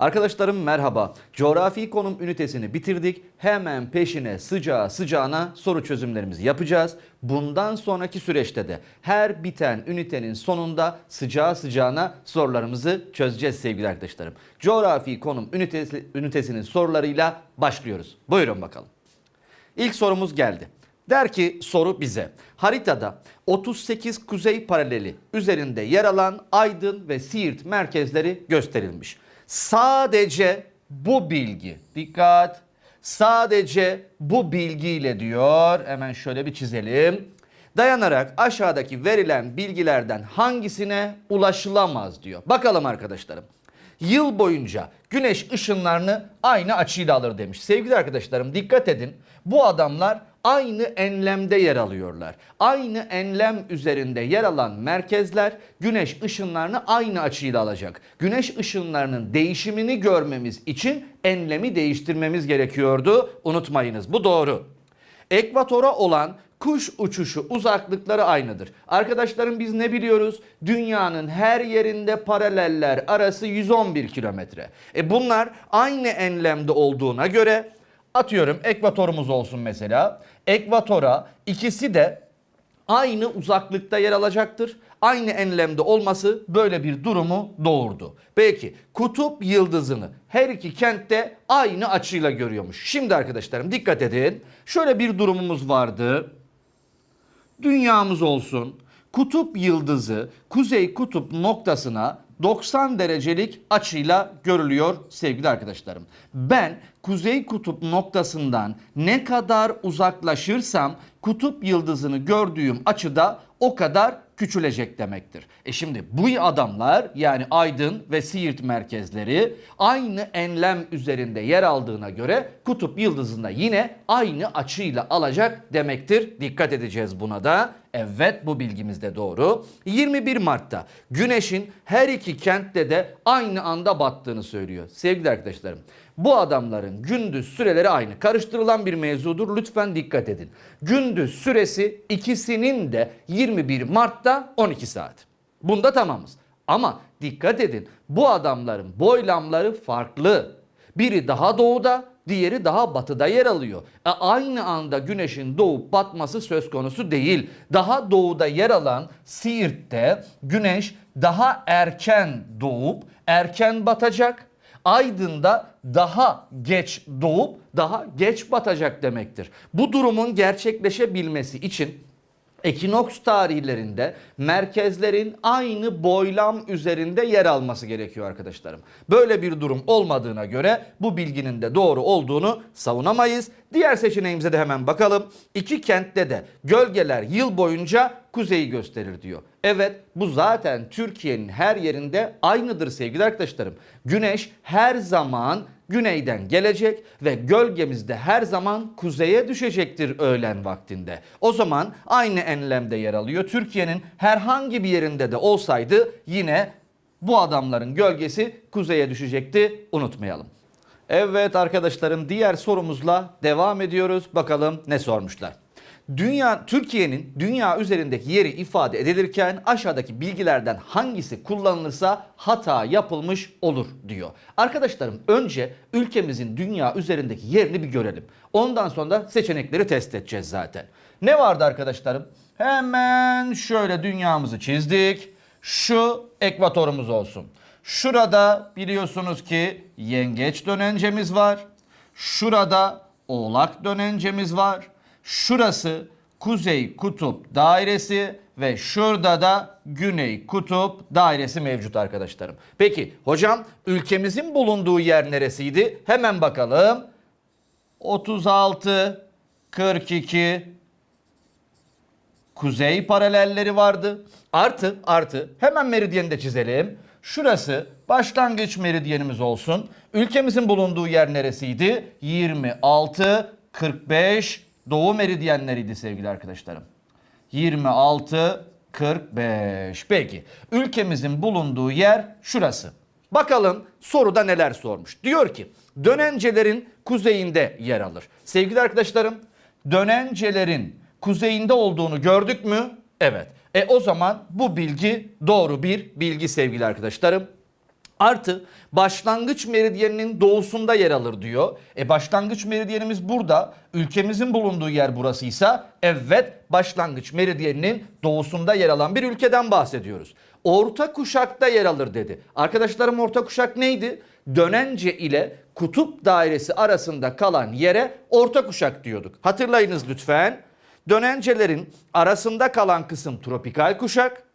Arkadaşlarım merhaba. Coğrafi konum ünitesini bitirdik. Hemen peşine sıcağı sıcağına soru çözümlerimizi yapacağız. Bundan sonraki süreçte de her biten ünitenin sonunda sıcağı sıcağına sorularımızı çözeceğiz sevgili arkadaşlarım. Coğrafi konum ünitesi, ünitesinin sorularıyla başlıyoruz. Buyurun bakalım. İlk sorumuz geldi. Der ki soru bize haritada 38 kuzey paraleli üzerinde yer alan Aydın ve Siirt merkezleri gösterilmiş. Sadece bu bilgi dikkat sadece bu bilgiyle diyor hemen şöyle bir çizelim. Dayanarak aşağıdaki verilen bilgilerden hangisine ulaşılamaz diyor. Bakalım arkadaşlarım yıl boyunca güneş ışınlarını aynı açıyla alır demiş. Sevgili arkadaşlarım dikkat edin. Bu adamlar aynı enlemde yer alıyorlar. Aynı enlem üzerinde yer alan merkezler güneş ışınlarını aynı açıyla alacak. Güneş ışınlarının değişimini görmemiz için enlemi değiştirmemiz gerekiyordu. Unutmayınız bu doğru. Ekvatora olan kuş uçuşu uzaklıkları aynıdır. Arkadaşlarım biz ne biliyoruz? Dünyanın her yerinde paraleller arası 111 kilometre. E bunlar aynı enlemde olduğuna göre atıyorum ekvatorumuz olsun mesela. Ekvatora ikisi de aynı uzaklıkta yer alacaktır. Aynı enlemde olması böyle bir durumu doğurdu. Peki kutup yıldızını her iki kentte aynı açıyla görüyormuş. Şimdi arkadaşlarım dikkat edin. Şöyle bir durumumuz vardı. Dünyamız olsun. Kutup yıldızı kuzey kutup noktasına 90 derecelik açıyla görülüyor sevgili arkadaşlarım. Ben kuzey kutup noktasından ne kadar uzaklaşırsam kutup yıldızını gördüğüm açıda o kadar küçülecek demektir. E şimdi bu adamlar yani Aydın ve Siirt merkezleri aynı enlem üzerinde yer aldığına göre kutup yıldızında yine aynı açıyla alacak demektir. Dikkat edeceğiz buna da. Evet bu bilgimiz de doğru. 21 Mart'ta güneşin her iki kentte de aynı anda battığını söylüyor. Sevgili arkadaşlarım bu adamların gündüz süreleri aynı. Karıştırılan bir mevzudur. Lütfen dikkat edin. Gündüz süresi ikisinin de 21 Mart'ta 12 saat. Bunda tamamız. Ama dikkat edin bu adamların boylamları farklı. Biri daha doğuda, diğeri daha batıda yer alıyor. E, aynı anda güneşin doğup batması söz konusu değil. Daha doğuda yer alan Siirt'te güneş daha erken doğup erken batacak. Aydın'da daha geç doğup daha geç batacak demektir. Bu durumun gerçekleşebilmesi için ekinoks tarihlerinde merkezlerin aynı boylam üzerinde yer alması gerekiyor arkadaşlarım. Böyle bir durum olmadığına göre bu bilginin de doğru olduğunu savunamayız. Diğer seçeneğimize de hemen bakalım. İki kentte de gölgeler yıl boyunca kuzeyi gösterir diyor. Evet bu zaten Türkiye'nin her yerinde aynıdır sevgili arkadaşlarım. Güneş her zaman güneyden gelecek ve gölgemiz de her zaman kuzeye düşecektir öğlen vaktinde. O zaman aynı enlemde yer alıyor. Türkiye'nin herhangi bir yerinde de olsaydı yine bu adamların gölgesi kuzeye düşecekti. Unutmayalım. Evet arkadaşlarım diğer sorumuzla devam ediyoruz. Bakalım ne sormuşlar. Dünya Türkiye'nin dünya üzerindeki yeri ifade edilirken aşağıdaki bilgilerden hangisi kullanılırsa hata yapılmış olur diyor. Arkadaşlarım önce ülkemizin dünya üzerindeki yerini bir görelim. Ondan sonra seçenekleri test edeceğiz zaten. Ne vardı arkadaşlarım? Hemen şöyle dünyamızı çizdik. Şu ekvatorumuz olsun. Şurada biliyorsunuz ki yengeç dönencemiz var. Şurada oğlak dönencemiz var. Şurası Kuzey Kutup Dairesi ve şurada da Güney Kutup Dairesi mevcut arkadaşlarım. Peki hocam ülkemizin bulunduğu yer neresiydi? Hemen bakalım. 36 42 kuzey paralelleri vardı. Artı artı hemen meridyeni de çizelim. Şurası başlangıç meridyenimiz olsun. Ülkemizin bulunduğu yer neresiydi? 26 45 doğu meridyenleriydi sevgili arkadaşlarım. 26 45. Peki ülkemizin bulunduğu yer şurası. Bakalım soruda neler sormuş. Diyor ki dönencelerin kuzeyinde yer alır. Sevgili arkadaşlarım dönencelerin kuzeyinde olduğunu gördük mü? Evet. E o zaman bu bilgi doğru bir bilgi sevgili arkadaşlarım. Artı başlangıç meridyeninin doğusunda yer alır diyor. E başlangıç meridyenimiz burada. Ülkemizin bulunduğu yer burasıysa evet başlangıç meridyeninin doğusunda yer alan bir ülkeden bahsediyoruz. Orta kuşakta yer alır dedi. Arkadaşlarım orta kuşak neydi? Dönence ile kutup dairesi arasında kalan yere orta kuşak diyorduk. Hatırlayınız lütfen. Dönencelerin arasında kalan kısım tropikal kuşak.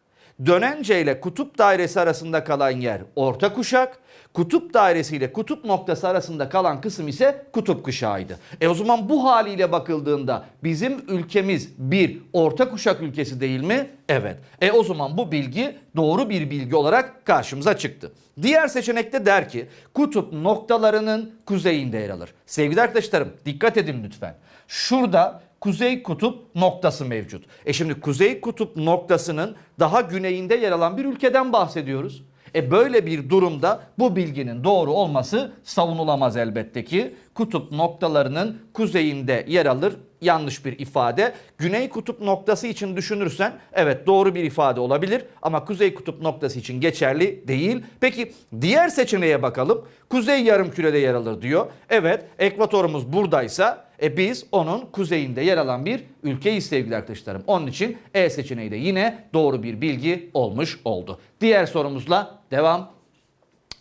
Dönence ile kutup dairesi arasında kalan yer orta kuşak. Kutup dairesi ile kutup noktası arasında kalan kısım ise kutup kuşağıydı. E o zaman bu haliyle bakıldığında bizim ülkemiz bir orta kuşak ülkesi değil mi? Evet. E o zaman bu bilgi doğru bir bilgi olarak karşımıza çıktı. Diğer seçenekte der ki kutup noktalarının kuzeyinde yer alır. Sevgili arkadaşlarım dikkat edin lütfen. Şurada Kuzey Kutup noktası mevcut. E şimdi Kuzey Kutup noktasının daha güneyinde yer alan bir ülkeden bahsediyoruz. E böyle bir durumda bu bilginin doğru olması savunulamaz elbette ki. Kutup noktalarının kuzeyinde yer alır. Yanlış bir ifade. Güney kutup noktası için düşünürsen evet doğru bir ifade olabilir ama kuzey kutup noktası için geçerli değil. Peki diğer seçeneğe bakalım. Kuzey yarımkürede yer alır diyor. Evet ekvatorumuz buradaysa e biz onun kuzeyinde yer alan bir ülkeyiz sevgili arkadaşlarım. Onun için E seçeneği de yine doğru bir bilgi olmuş oldu. Diğer sorumuzla devam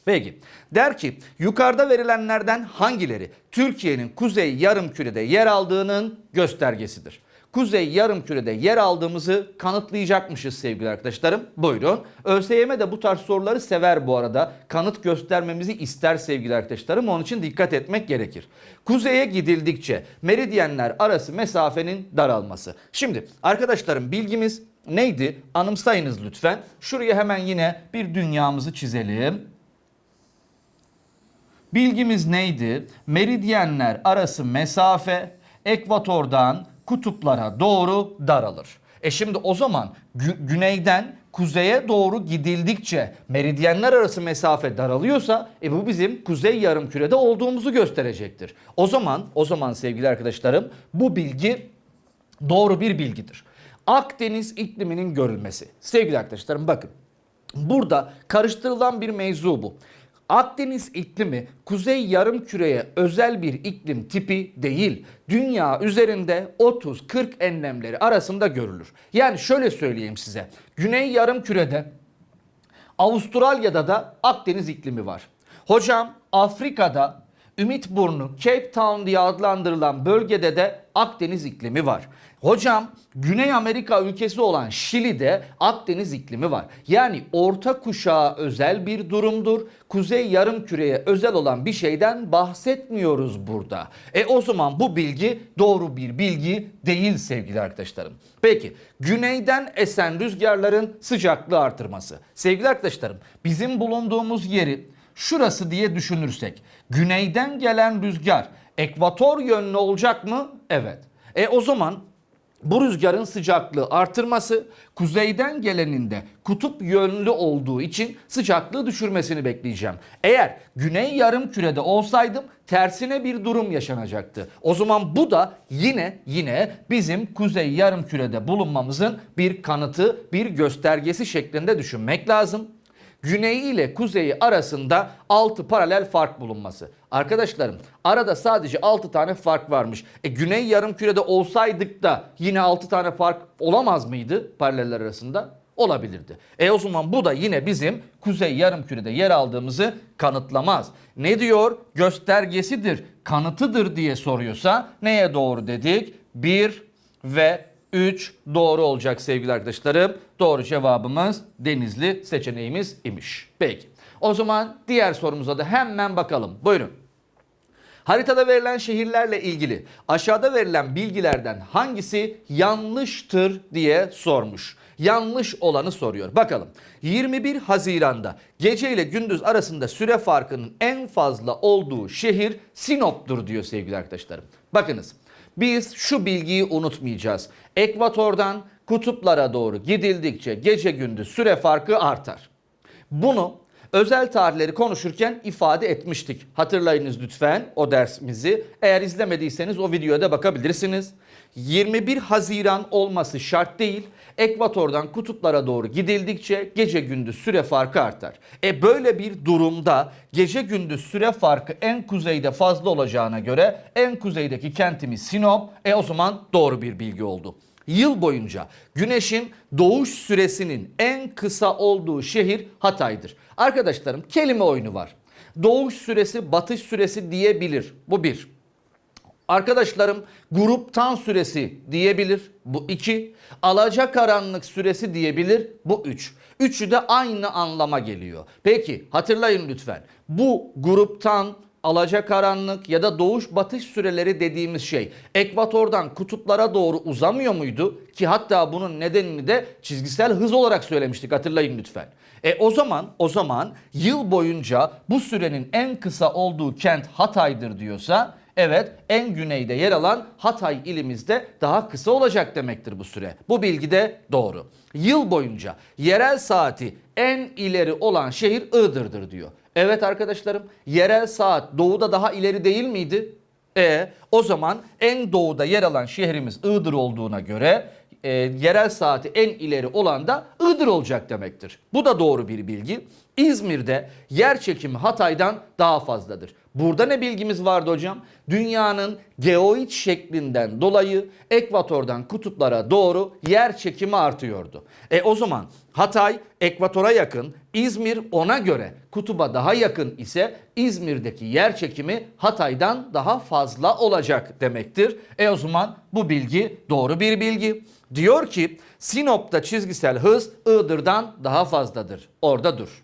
Peki der ki yukarıda verilenlerden hangileri Türkiye'nin kuzey yarımkürede yer aldığının göstergesidir? Kuzey yarımkürede yer aldığımızı kanıtlayacakmışız sevgili arkadaşlarım. Buyurun. ÖSYM de bu tarz soruları sever bu arada. Kanıt göstermemizi ister sevgili arkadaşlarım. Onun için dikkat etmek gerekir. Kuzeye gidildikçe meridyenler arası mesafenin daralması. Şimdi arkadaşlarım bilgimiz neydi? Anımsayınız lütfen. Şuraya hemen yine bir dünyamızı çizelim. Bilgimiz neydi? Meridyenler arası mesafe ekvatordan kutuplara doğru daralır. E şimdi o zaman gü- güneyden kuzeye doğru gidildikçe meridyenler arası mesafe daralıyorsa e bu bizim kuzey yarımkürede olduğumuzu gösterecektir. O zaman o zaman sevgili arkadaşlarım bu bilgi doğru bir bilgidir. Akdeniz ikliminin görülmesi. Sevgili arkadaşlarım bakın. Burada karıştırılan bir mevzu bu. Akdeniz iklimi kuzey yarım küreye özel bir iklim tipi değil. Dünya üzerinde 30-40 enlemleri arasında görülür. Yani şöyle söyleyeyim size. Güney yarım kürede Avustralya'da da Akdeniz iklimi var. Hocam Afrika'da Ümitburnu, Cape Town diye adlandırılan bölgede de Akdeniz iklimi var. Hocam Güney Amerika ülkesi olan Şili'de Akdeniz iklimi var. Yani orta kuşağa özel bir durumdur. Kuzey yarım küreye özel olan bir şeyden bahsetmiyoruz burada. E o zaman bu bilgi doğru bir bilgi değil sevgili arkadaşlarım. Peki güneyden esen rüzgarların sıcaklığı artırması. Sevgili arkadaşlarım bizim bulunduğumuz yeri şurası diye düşünürsek güneyden gelen rüzgar ekvator yönlü olacak mı? Evet. E o zaman bu rüzgarın sıcaklığı artırması kuzeyden geleninde kutup yönlü olduğu için sıcaklığı düşürmesini bekleyeceğim. Eğer güney yarım kürede olsaydım tersine bir durum yaşanacaktı. O zaman bu da yine yine bizim kuzey yarım kürede bulunmamızın bir kanıtı, bir göstergesi şeklinde düşünmek lazım güneyi ile kuzeyi arasında 6 paralel fark bulunması. Arkadaşlarım arada sadece 6 tane fark varmış. E güney yarım kürede olsaydık da yine 6 tane fark olamaz mıydı paraleller arasında? Olabilirdi. E o zaman bu da yine bizim kuzey yarım kürede yer aldığımızı kanıtlamaz. Ne diyor? Göstergesidir, kanıtıdır diye soruyorsa neye doğru dedik? 1 ve 3 doğru olacak sevgili arkadaşlarım. Doğru cevabımız Denizli seçeneğimiz imiş. Peki. O zaman diğer sorumuza da hemen bakalım. Buyurun. Haritada verilen şehirlerle ilgili aşağıda verilen bilgilerden hangisi yanlıştır diye sormuş. Yanlış olanı soruyor. Bakalım 21 Haziran'da gece ile gündüz arasında süre farkının en fazla olduğu şehir Sinop'tur diyor sevgili arkadaşlarım. Bakınız biz şu bilgiyi unutmayacağız. Ekvatordan kutuplara doğru gidildikçe gece gündüz süre farkı artar. Bunu özel tarihleri konuşurken ifade etmiştik. Hatırlayınız lütfen o dersimizi. Eğer izlemediyseniz o videoya da bakabilirsiniz. 21 Haziran olması şart değil. Ekvatordan kutuplara doğru gidildikçe gece gündüz süre farkı artar. E böyle bir durumda gece gündüz süre farkı en kuzeyde fazla olacağına göre en kuzeydeki kentimiz Sinop. E o zaman doğru bir bilgi oldu. Yıl boyunca güneşin doğuş süresinin en kısa olduğu şehir Hatay'dır. Arkadaşlarım kelime oyunu var. Doğuş süresi batış süresi diyebilir. Bu bir. Arkadaşlarım gruptan süresi diyebilir. Bu iki. Alacakaranlık süresi diyebilir. Bu üç. Üçü de aynı anlama geliyor. Peki hatırlayın lütfen. Bu gruptan alacakaranlık ya da doğuş batış süreleri dediğimiz şey ekvatordan kutuplara doğru uzamıyor muydu? Ki hatta bunun nedenini de çizgisel hız olarak söylemiştik hatırlayın lütfen. E o zaman o zaman yıl boyunca bu sürenin en kısa olduğu kent Hatay'dır diyorsa Evet en güneyde yer alan Hatay ilimizde daha kısa olacak demektir bu süre. Bu bilgi de doğru. Yıl boyunca yerel saati en ileri olan şehir Iğdır'dır diyor. Evet arkadaşlarım yerel saat doğuda daha ileri değil miydi? E o zaman en doğuda yer alan şehrimiz Iğdır olduğuna göre e, yerel saati en ileri olan da Iğdır olacak demektir. Bu da doğru bir bilgi. İzmir'de yer çekimi Hatay'dan daha fazladır. Burada ne bilgimiz vardı hocam? Dünyanın geoid şeklinden dolayı ekvatordan kutuplara doğru yer çekimi artıyordu. E o zaman Hatay ekvatora yakın, İzmir ona göre kutuba daha yakın ise İzmir'deki yer çekimi Hatay'dan daha fazla olacak demektir. E o zaman bu bilgi doğru bir bilgi. Diyor ki Sinop'ta çizgisel hız Iğdır'dan daha fazladır. Orada dur.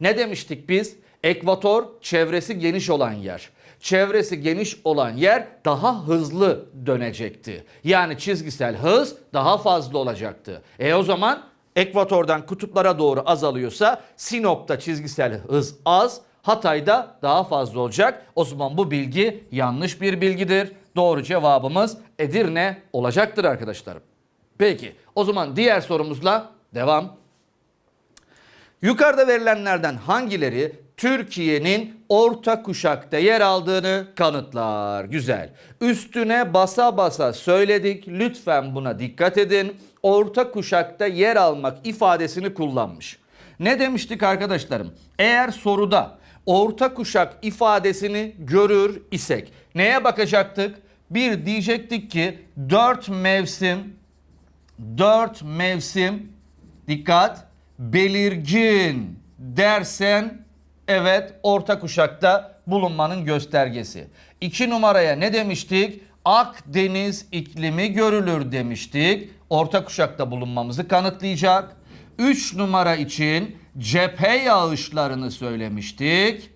Ne demiştik biz? Ekvator çevresi geniş olan yer. Çevresi geniş olan yer daha hızlı dönecekti. Yani çizgisel hız daha fazla olacaktı. E o zaman ekvatordan kutuplara doğru azalıyorsa Sinop'ta çizgisel hız az, Hatay'da daha fazla olacak. O zaman bu bilgi yanlış bir bilgidir. Doğru cevabımız Edirne olacaktır arkadaşlarım. Peki o zaman diğer sorumuzla devam. Yukarıda verilenlerden hangileri Türkiye'nin orta kuşakta yer aldığını kanıtlar? Güzel. Üstüne basa basa söyledik. Lütfen buna dikkat edin. Orta kuşakta yer almak ifadesini kullanmış. Ne demiştik arkadaşlarım? Eğer soruda orta kuşak ifadesini görür isek neye bakacaktık? Bir diyecektik ki dört mevsim dört mevsim dikkat belirgin dersen evet orta kuşakta bulunmanın göstergesi. İki numaraya ne demiştik? Akdeniz iklimi görülür demiştik. Orta kuşakta bulunmamızı kanıtlayacak. Üç numara için cephe yağışlarını söylemiştik.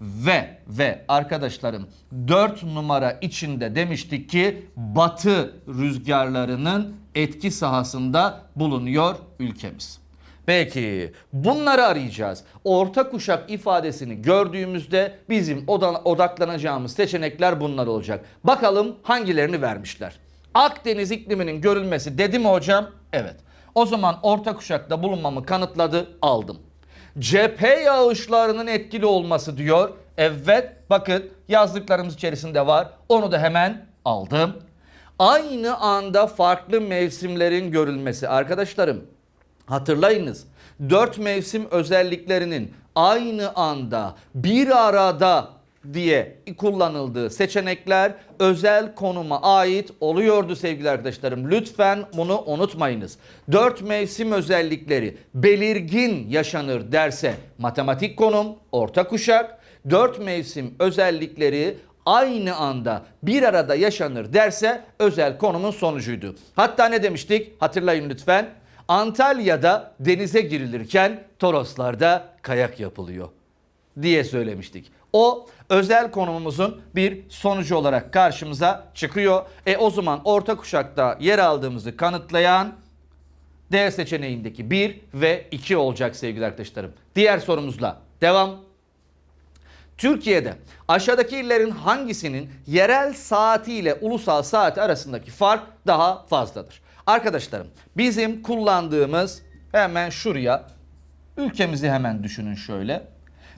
Ve ve arkadaşlarım 4 numara içinde demiştik ki batı rüzgarlarının etki sahasında bulunuyor ülkemiz. Peki bunları arayacağız. Orta kuşak ifadesini gördüğümüzde bizim oda- odaklanacağımız seçenekler bunlar olacak. Bakalım hangilerini vermişler. Akdeniz ikliminin görülmesi dedi mi hocam? Evet. O zaman orta kuşakta bulunmamı kanıtladı aldım cephe yağışlarının etkili olması diyor. Evet bakın yazdıklarımız içerisinde var. Onu da hemen aldım. Aynı anda farklı mevsimlerin görülmesi. Arkadaşlarım hatırlayınız. Dört mevsim özelliklerinin aynı anda bir arada diye kullanıldığı seçenekler özel konuma ait oluyordu sevgili arkadaşlarım. Lütfen bunu unutmayınız. Dört mevsim özellikleri belirgin yaşanır derse matematik konum, orta kuşak. Dört mevsim özellikleri aynı anda bir arada yaşanır derse özel konumun sonucuydu. Hatta ne demiştik? Hatırlayın lütfen. Antalya'da denize girilirken Toroslar'da kayak yapılıyor diye söylemiştik. O özel konumumuzun bir sonucu olarak karşımıza çıkıyor. E o zaman orta kuşakta yer aldığımızı kanıtlayan D seçeneğindeki 1 ve 2 olacak sevgili arkadaşlarım. Diğer sorumuzla devam. Türkiye'de aşağıdaki illerin hangisinin yerel saati ile ulusal saati arasındaki fark daha fazladır? Arkadaşlarım bizim kullandığımız hemen şuraya ülkemizi hemen düşünün şöyle.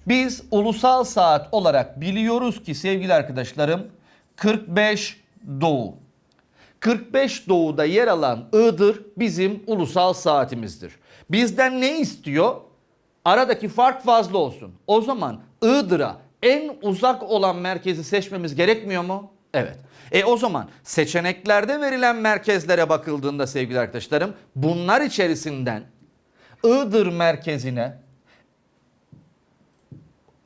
Biz ulusal saat olarak biliyoruz ki sevgili arkadaşlarım 45 doğu. 45 doğuda yer alan Iğdır bizim ulusal saatimizdir. Bizden ne istiyor? Aradaki fark fazla olsun. O zaman Iğdır'a en uzak olan merkezi seçmemiz gerekmiyor mu? Evet. E o zaman seçeneklerde verilen merkezlere bakıldığında sevgili arkadaşlarım bunlar içerisinden Iğdır merkezine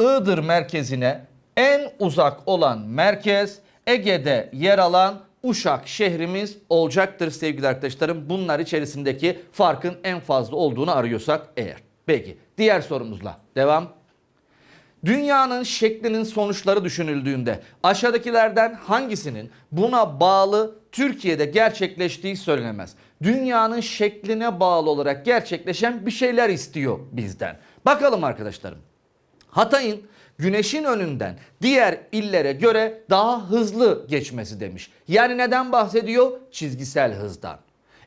Iğdır merkezine en uzak olan merkez Ege'de yer alan Uşak şehrimiz olacaktır sevgili arkadaşlarım. Bunlar içerisindeki farkın en fazla olduğunu arıyorsak eğer. Peki diğer sorumuzla devam. Dünyanın şeklinin sonuçları düşünüldüğünde aşağıdakilerden hangisinin buna bağlı Türkiye'de gerçekleştiği söylenemez. Dünyanın şekline bağlı olarak gerçekleşen bir şeyler istiyor bizden. Bakalım arkadaşlarım. Hatay'ın güneşin önünden diğer illere göre daha hızlı geçmesi demiş. Yani neden bahsediyor? Çizgisel hızdan.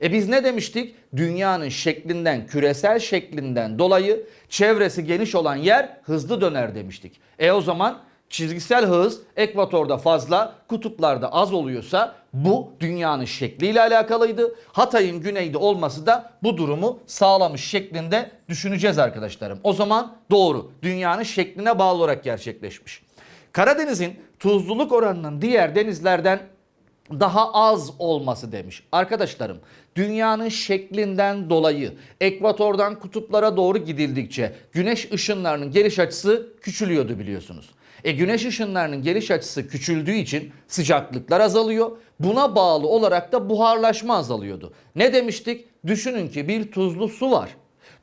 E biz ne demiştik? Dünyanın şeklinden, küresel şeklinden dolayı çevresi geniş olan yer hızlı döner demiştik. E o zaman çizgisel hız ekvatorda fazla, kutuplarda az oluyorsa bu dünyanın şekliyle alakalıydı. Hatay'ın güneyde olması da bu durumu sağlamış şeklinde düşüneceğiz arkadaşlarım. O zaman doğru. Dünyanın şekline bağlı olarak gerçekleşmiş. Karadeniz'in tuzluluk oranının diğer denizlerden daha az olması demiş. Arkadaşlarım dünyanın şeklinden dolayı ekvatordan kutuplara doğru gidildikçe güneş ışınlarının geliş açısı küçülüyordu biliyorsunuz. E güneş ışınlarının geliş açısı küçüldüğü için sıcaklıklar azalıyor. Buna bağlı olarak da buharlaşma azalıyordu. Ne demiştik? Düşünün ki bir tuzlu su var.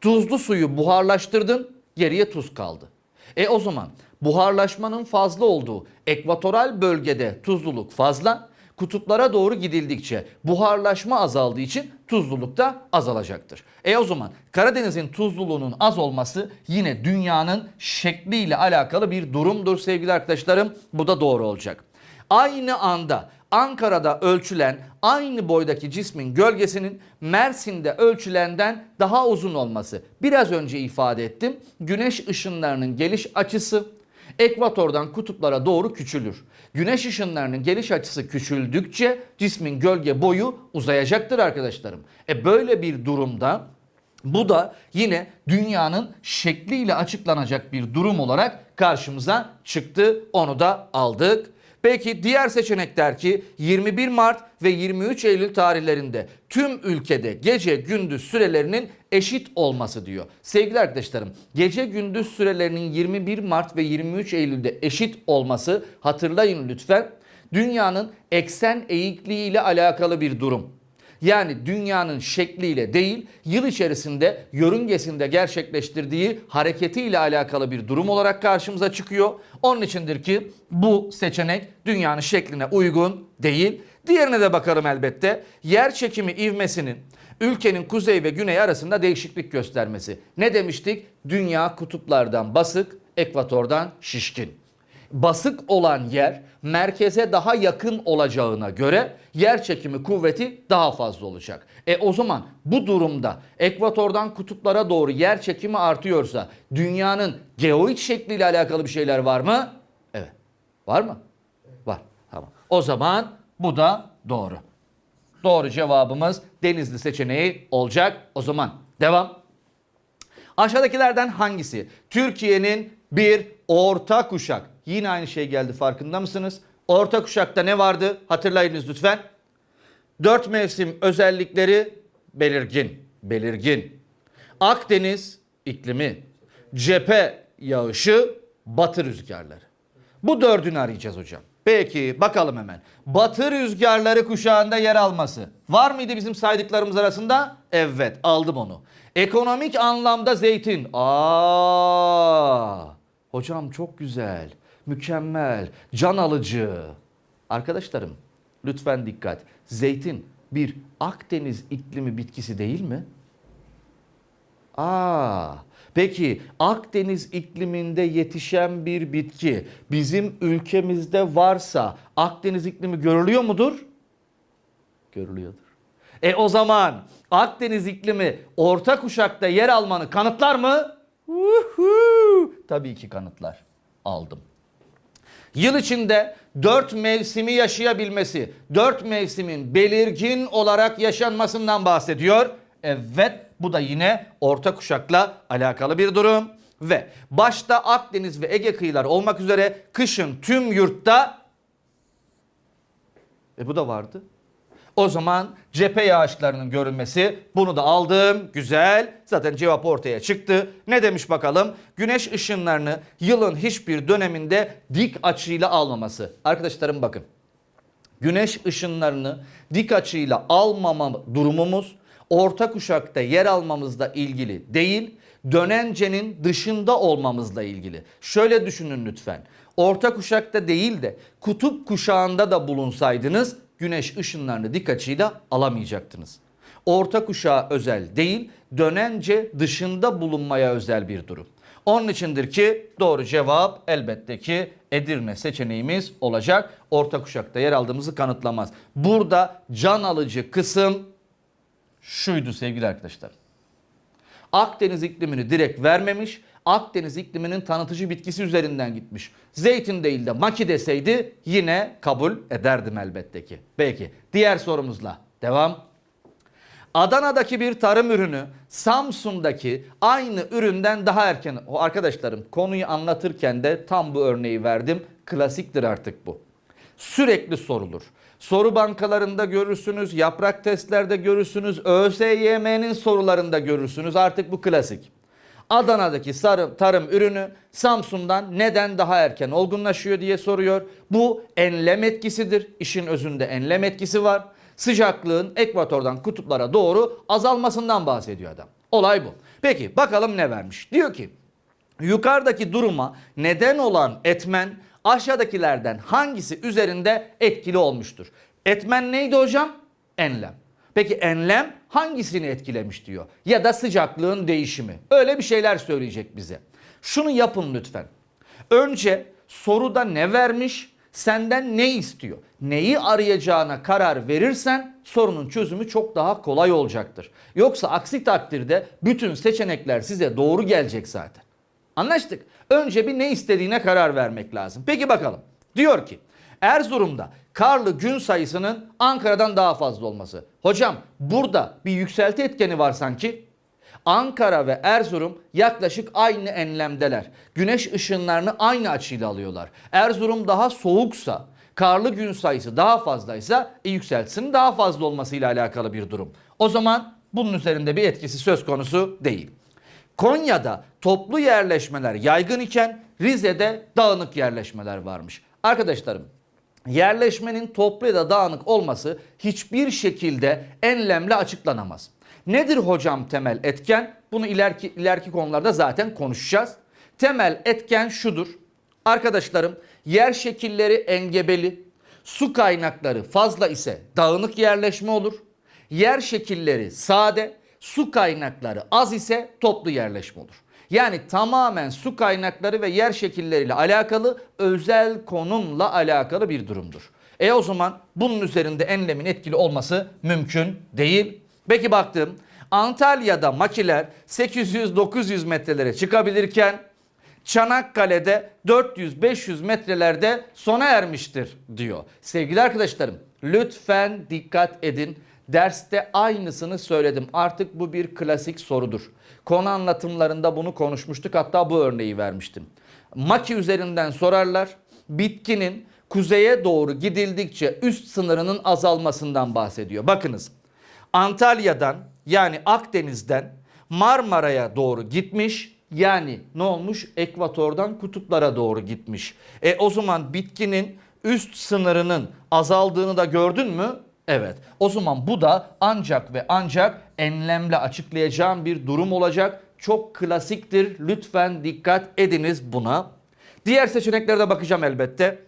Tuzlu suyu buharlaştırdın, geriye tuz kaldı. E o zaman buharlaşmanın fazla olduğu ekvatoral bölgede tuzluluk fazla, kutuplara doğru gidildikçe buharlaşma azaldığı için tuzluluk da azalacaktır. E o zaman Karadeniz'in tuzluluğunun az olması yine dünyanın şekliyle alakalı bir durumdur sevgili arkadaşlarım. Bu da doğru olacak. Aynı anda Ankara'da ölçülen aynı boydaki cismin gölgesinin Mersin'de ölçülenden daha uzun olması. Biraz önce ifade ettim. Güneş ışınlarının geliş açısı ekvatordan kutuplara doğru küçülür. Güneş ışınlarının geliş açısı küçüldükçe cismin gölge boyu uzayacaktır arkadaşlarım. E böyle bir durumda bu da yine dünyanın şekliyle açıklanacak bir durum olarak karşımıza çıktı. Onu da aldık. Peki diğer seçenek der ki 21 Mart ve 23 Eylül tarihlerinde tüm ülkede gece gündüz sürelerinin eşit olması diyor. Sevgili arkadaşlarım gece gündüz sürelerinin 21 Mart ve 23 Eylül'de eşit olması hatırlayın lütfen dünyanın eksen eğikliği ile alakalı bir durum. Yani dünyanın şekliyle değil, yıl içerisinde yörüngesinde gerçekleştirdiği hareketiyle alakalı bir durum olarak karşımıza çıkıyor. Onun içindir ki bu seçenek dünyanın şekline uygun değil. Diğerine de bakalım elbette. Yer çekimi ivmesinin ülkenin kuzey ve güney arasında değişiklik göstermesi. Ne demiştik? Dünya kutuplardan basık, ekvatordan şişkin basık olan yer merkeze daha yakın olacağına göre yer çekimi kuvveti daha fazla olacak. E o zaman bu durumda ekvatordan kutuplara doğru yer çekimi artıyorsa dünyanın geoid şekliyle alakalı bir şeyler var mı? Evet. Var mı? Var. Tamam. O zaman bu da doğru. Doğru cevabımız Denizli seçeneği olacak. O zaman devam. Aşağıdakilerden hangisi Türkiye'nin bir orta kuşak? Yine aynı şey geldi farkında mısınız? Orta kuşakta ne vardı? Hatırlayınız lütfen. Dört mevsim özellikleri belirgin. Belirgin. Akdeniz iklimi, cephe yağışı, batı rüzgarları. Bu dördünü arayacağız hocam. Peki bakalım hemen. Batı rüzgarları kuşağında yer alması. Var mıydı bizim saydıklarımız arasında? Evet aldım onu. Ekonomik anlamda zeytin. Aa, hocam çok güzel. Mükemmel. Can alıcı. Arkadaşlarım lütfen dikkat. Zeytin bir Akdeniz iklimi bitkisi değil mi? Aa, peki Akdeniz ikliminde yetişen bir bitki bizim ülkemizde varsa Akdeniz iklimi görülüyor mudur? Görülüyordur. E o zaman Akdeniz iklimi orta kuşakta yer almanı kanıtlar mı? Uhu! Tabii ki kanıtlar. Aldım. Yıl içinde dört mevsimi yaşayabilmesi, dört mevsimin belirgin olarak yaşanmasından bahsediyor. Evet bu da yine orta kuşakla alakalı bir durum. Ve başta Akdeniz ve Ege kıyıları olmak üzere kışın tüm yurtta e bu da vardı. O zaman cephe yağışlarının görünmesi bunu da aldım. Güzel. Zaten cevap ortaya çıktı. Ne demiş bakalım? Güneş ışınlarını yılın hiçbir döneminde dik açıyla almaması. Arkadaşlarım bakın. Güneş ışınlarını dik açıyla almama durumumuz orta kuşakta yer almamızla ilgili değil, dönencenin dışında olmamızla ilgili. Şöyle düşünün lütfen. Orta kuşakta değil de kutup kuşağında da bulunsaydınız güneş ışınlarını dik açıyla alamayacaktınız. Orta kuşağa özel değil, dönence dışında bulunmaya özel bir durum. Onun içindir ki doğru cevap elbette ki Edirne seçeneğimiz olacak. Orta kuşakta yer aldığımızı kanıtlamaz. Burada can alıcı kısım şuydu sevgili arkadaşlar. Akdeniz iklimini direkt vermemiş. Akdeniz ikliminin tanıtıcı bitkisi üzerinden gitmiş. Zeytin değil de maki deseydi yine kabul ederdim elbette ki. Peki diğer sorumuzla devam. Adana'daki bir tarım ürünü Samsun'daki aynı üründen daha erken. O arkadaşlarım konuyu anlatırken de tam bu örneği verdim. Klasiktir artık bu. Sürekli sorulur. Soru bankalarında görürsünüz, yaprak testlerde görürsünüz, ÖSYM'nin sorularında görürsünüz. Artık bu klasik. Adana'daki sarı, tarım ürünü Samsun'dan neden daha erken olgunlaşıyor diye soruyor. Bu enlem etkisidir. İşin özünde enlem etkisi var. Sıcaklığın ekvatordan kutuplara doğru azalmasından bahsediyor adam. Olay bu. Peki bakalım ne vermiş? Diyor ki yukarıdaki duruma neden olan etmen aşağıdakilerden hangisi üzerinde etkili olmuştur? Etmen neydi hocam? Enlem. Peki enlem hangisini etkilemiş diyor? Ya da sıcaklığın değişimi. Öyle bir şeyler söyleyecek bize. Şunu yapın lütfen. Önce soruda ne vermiş? Senden ne istiyor? Neyi arayacağına karar verirsen sorunun çözümü çok daha kolay olacaktır. Yoksa aksi takdirde bütün seçenekler size doğru gelecek zaten. Anlaştık. Önce bir ne istediğine karar vermek lazım. Peki bakalım. Diyor ki Erzurum'da karlı gün sayısının Ankara'dan daha fazla olması. Hocam burada bir yükselti etkeni var sanki. Ankara ve Erzurum yaklaşık aynı enlemdeler. Güneş ışınlarını aynı açıyla alıyorlar. Erzurum daha soğuksa, karlı gün sayısı daha fazlaysa e, yükseltisinin daha fazla olmasıyla alakalı bir durum. O zaman bunun üzerinde bir etkisi söz konusu değil. Konya'da toplu yerleşmeler yaygın iken Rize'de dağınık yerleşmeler varmış. Arkadaşlarım yerleşmenin toplu ya da dağınık olması hiçbir şekilde enlemle açıklanamaz. Nedir hocam temel etken? Bunu ileriki, ileriki konularda zaten konuşacağız. Temel etken şudur. Arkadaşlarım yer şekilleri engebeli, su kaynakları fazla ise dağınık yerleşme olur. Yer şekilleri sade, su kaynakları az ise toplu yerleşme olur. Yani tamamen su kaynakları ve yer şekilleriyle alakalı özel konumla alakalı bir durumdur. E o zaman bunun üzerinde enlemin etkili olması mümkün değil. Peki baktım Antalya'da makiler 800-900 metrelere çıkabilirken Çanakkale'de 400-500 metrelerde sona ermiştir diyor. Sevgili arkadaşlarım lütfen dikkat edin. Derste aynısını söyledim. Artık bu bir klasik sorudur. Konu anlatımlarında bunu konuşmuştuk. Hatta bu örneği vermiştim. Maki üzerinden sorarlar. Bitkinin kuzeye doğru gidildikçe üst sınırının azalmasından bahsediyor. Bakınız. Antalya'dan yani Akdeniz'den Marmara'ya doğru gitmiş. Yani ne olmuş? Ekvatordan kutuplara doğru gitmiş. E o zaman bitkinin üst sınırının azaldığını da gördün mü? Evet. O zaman bu da ancak ve ancak enlemle açıklayacağım bir durum olacak. Çok klasiktir. Lütfen dikkat ediniz buna. Diğer seçeneklere de bakacağım elbette.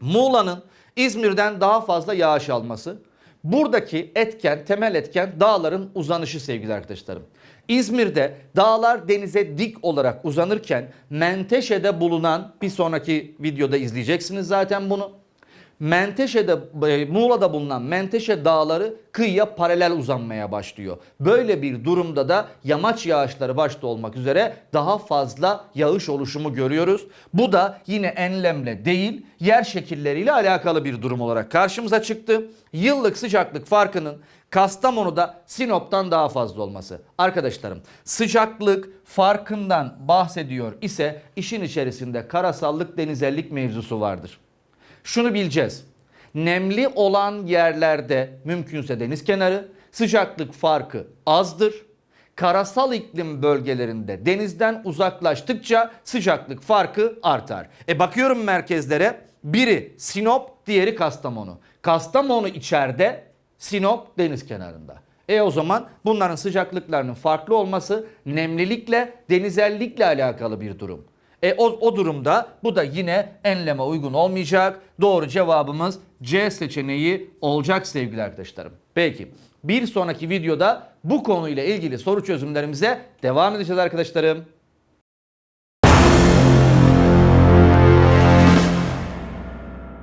Muğla'nın İzmir'den daha fazla yağış alması. Buradaki etken, temel etken dağların uzanışı sevgili arkadaşlarım. İzmir'de dağlar denize dik olarak uzanırken Menteşe'de bulunan bir sonraki videoda izleyeceksiniz zaten bunu. Menteşe'de e, Muğla'da bulunan Menteşe dağları kıyıya paralel uzanmaya başlıyor. Böyle bir durumda da yamaç yağışları başta olmak üzere daha fazla yağış oluşumu görüyoruz. Bu da yine enlemle değil yer şekilleriyle alakalı bir durum olarak karşımıza çıktı. Yıllık sıcaklık farkının Kastamonu'da Sinop'tan daha fazla olması. Arkadaşlarım sıcaklık farkından bahsediyor ise işin içerisinde karasallık denizellik mevzusu vardır. Şunu bileceğiz. Nemli olan yerlerde mümkünse deniz kenarı sıcaklık farkı azdır. Karasal iklim bölgelerinde denizden uzaklaştıkça sıcaklık farkı artar. E bakıyorum merkezlere biri Sinop diğeri Kastamonu. Kastamonu içeride Sinop deniz kenarında. E o zaman bunların sıcaklıklarının farklı olması nemlilikle denizellikle alakalı bir durum. E o, o durumda bu da yine enleme uygun olmayacak. Doğru cevabımız C seçeneği olacak sevgili arkadaşlarım. Peki bir sonraki videoda bu konuyla ilgili soru çözümlerimize devam edeceğiz arkadaşlarım.